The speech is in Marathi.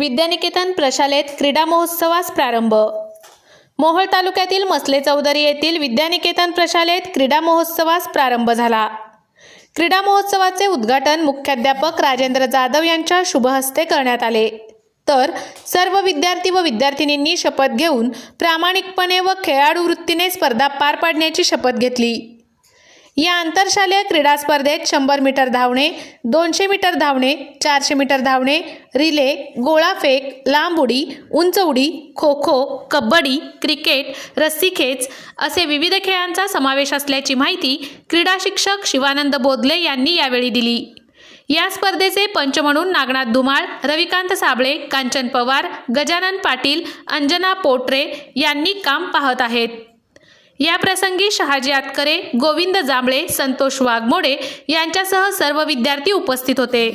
विद्यानिकेतन प्रशालेत क्रीडा महोत्सवास प्रारंभ. मोहोळ तालुक्यातील मसले चौधरी येथील विद्यानिकेतन प्रशालेत क्रीडा महोत्सवास प्रारंभ झाला. क्रीडा महोत्सवाचे उद्घाटन मुख्याध्यापक राजेंद्र जाधव यांच्या शुभहस्ते करण्यात आले. तर सर्व विद्यार्थी व विद्यार्थिनींनी शपथ घेऊन प्रामाणिकपणे व खेळाडू वृत्तीने स्पर्धा पार पाडण्याची शपथ घेतली. या आंतरशालेय क्रीडा स्पर्धेत शंभर मीटर धावणे दोनशे मीटर धावणे चारशे मीटर धावणे रिले गोळाफेक लांब उडी उंच उडी खो खो कबड्डी क्रिकेट रस्सीखेच असे विविध खेळांचा समावेश असल्याची माहिती क्रीडा शिक्षक शिवानंद बोधले यांनी यावेळी दिली. या स्पर्धेचे पंच म्हणून नागनाथ धुमाळ रविकांत साबळे कांचन पवार गजानन पाटील अंजना पोटरे यांनी काम पाहत आहेत. या प्रसंगी शहाजी आतकरे गोविंद जांभळे संतोष वाघमोडे यांच्यासह सर्व विद्यार्थी उपस्थित होते.